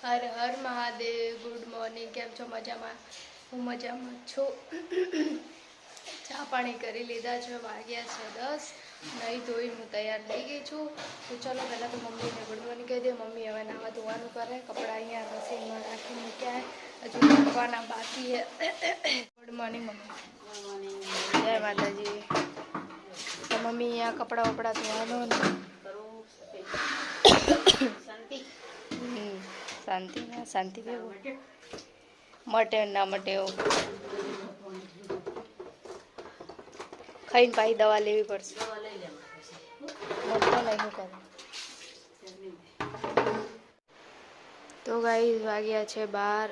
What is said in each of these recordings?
હર હર Mahadev good morning કેમ છો મજામાં? હું મજામાં છું. ચા પાણી કરી લીધા છે વાગ્યા છે દસ. નહીં ધોઈ હું તૈયાર થઈ ગઈ છું. તો ચલો પહેલાં તો મમ્મીને ગુડ મોર્નિંગ કહી દે. મમ્મી હવે નાવા ધોવાનું કરે કપડાં અહીંયા મશીનમાં રાખી મૂક્યા હજુ નાખવાના બાકી ગુડ મોર્નિંગ મમ્મી. જય માતાજી. તો મમ્મી અહીંયા કપડાં વપડા ધોવાનું શાંતિ ના શાંતિ બેવું મટે ના મટે એવું ખાઈને પાછી દવા લેવી પડશે મટતો નહીં શું કરું તો ગાઈ વાગ્યા છે બાર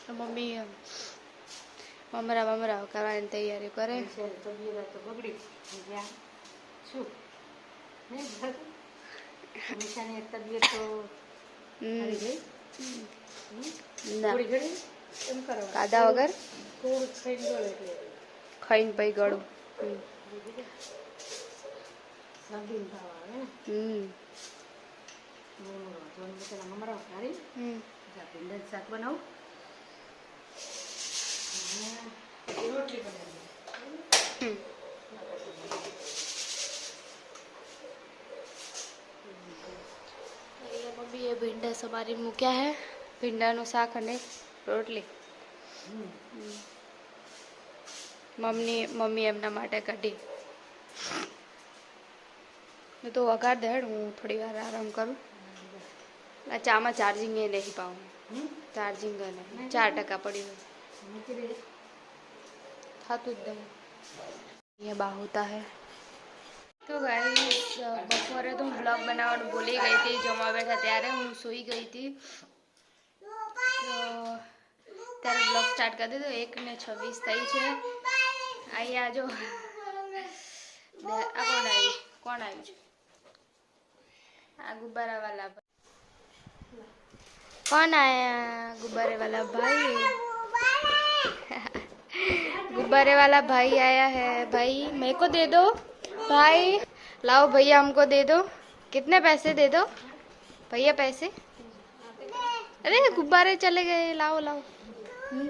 તો મમ્મી મમરા મમરા કરવાની તૈયારી કરે હમ. ના. કાદા વગર? ખાઈને પછી ગળું. શાક બનાવું. રોટલી બનાવી હમ. અહીંયા મમ્મીએ ભીંડા મૂક્યા હે ભીંડાનું શાક અને રોટલી મમ્મી મમ્મી એમના માટે કાઢી તો વઘાર દે હું થોડી વાર આરામ કરું આ ચામાં ચાર્જિંગ એ નહીં પાઉં ચાર્જિંગ ચાર ટકા પડી હોય ખાતું જ નહીં અહીંયા બાહુતા હે તો ગાઈસ બપોરે તો હું બ્લોગ બનાવવાનું ભૂલી ગઈ હતી જમવા બેઠા ત્યારે હું સૂઈ ગઈ હતી તો ત્યારે બ્લોગ સ્ટાર્ટ કરી દીધો એક ને છવ્વીસ થઈ છે અહીંયા જો આ કોણ આવ્યું કોણ આવ્યું છે આ ગુબ્બારા વાલા कौन आया गुब्बारे वाला भाई गुब्बारे वाला भाई आया है भाई मेरे को दे दो भाई लाओ भैया हमको दे दो कितने पैसे दे दो भैया पैसे अरे गुब्बारे चले गए लाओ लाओ हम्म।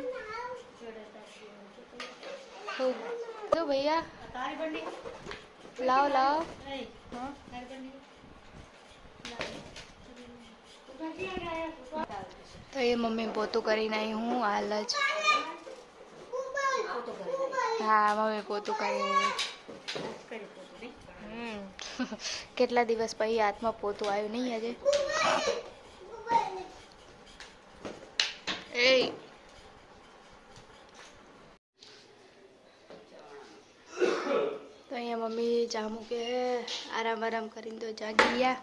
तो, तो भैया लाओ लाओ हाँ તો એ મમ્મી પોતું કરીને આવી હું હાલ જ હા મમ્મી પોતું કરીને હમ કેટલા દિવસ પછી હાથમાં પોતું આવ્યું નહીં આજે? એ તો અહીંયા મમ્મી ચા મૂકે આરામ આરામ કરીને તો જાગી ગયા.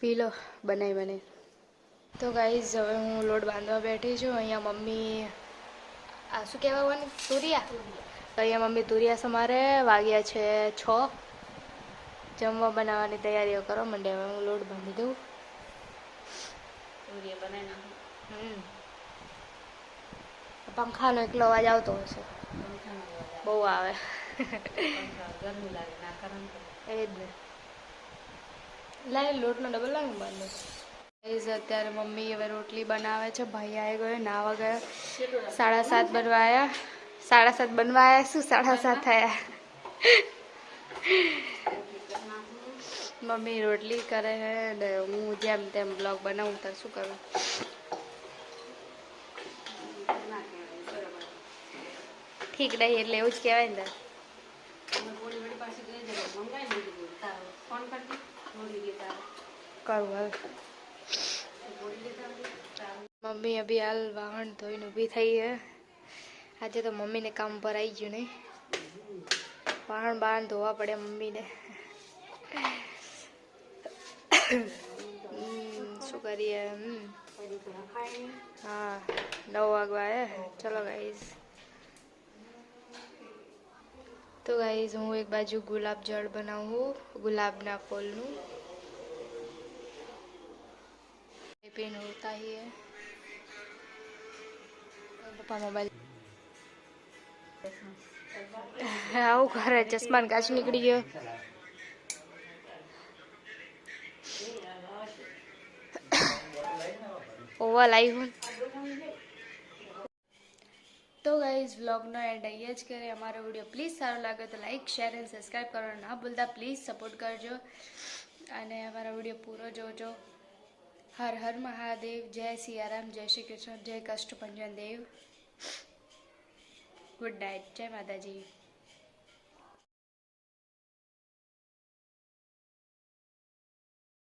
પી લો બનાવી બને તો ગાઈઝ હવે હું લોટ બાંધવા બેઠી છું. અહીંયા મમ્મી આ શું કહેવાનું તુરિયા? તો અહીંયા મમ્મી તુરિયા સમારે વાગ્યા છે છ. જમવા બનાવવાની તૈયારીઓ કરો મંડે હવે હું લોટ બાંધી દઉં. પૂરી બનાવી નાખું. હમ. પંખાનો એકલો અવાજ આવતો હશે. બહુ આવે. ગરમી લાગે ના એ જ ને. લાય લોટનો ડબલ લાગે બાંધો. ગાઈઝ અત્યારે મમ્મી હવે રોટલી બનાવે છે. ભાઈ આવી ગયો નાવા ગયો. સાડા સાત બનવાયા સાડા સાત બનવાયા શું સાડા સાત થયા મમ્મી રોટલી કરે છે ને હું જેમ તેમ બ્લોગ બનાવું તો શું કરું? ઠીક નહીં એટલે એવું જ કહેવાય ને કરવું પોળી વળી પાસે ગઈ જરા મંગાવી લીધી તારો ફોન કરતી થોડી ગઈ તારો કરું હવે પોળી લેતા મમ્મી અભી હાલ વાહણ ધોઈને ઊભી થઈ હે. આજે તો મમ્મીને કામ પર આવી ગયું નહીં. વાહણ બહાણ ધોવા પડે મમ્મીને. શું કરીએ? હા, નવ વાગવા હે. ચલો ગાઈઝ તો ગાઈઝ હું એક બાજુ ગુલાબ જળ બનાવું, ગુલાબના ફૂલનું. પેન હોતા હી. पप्पा मोबाइल चश्मा का निकली गया तो गाइज़ व्लॉग नो एंड आई एज करें वीडियो प्लीज़ सारा लगे तो लाइक शेयर एंड सब्सक्राइब करो ना बोलता प्लीज़ सपोर्ट करजो अने हमारा वीडियो पूरा जोजो हर हर महादेव जय सियाराम जय श्री कृष्ण जय कष्ट देव ગુડ નાઇટ જય માતાજી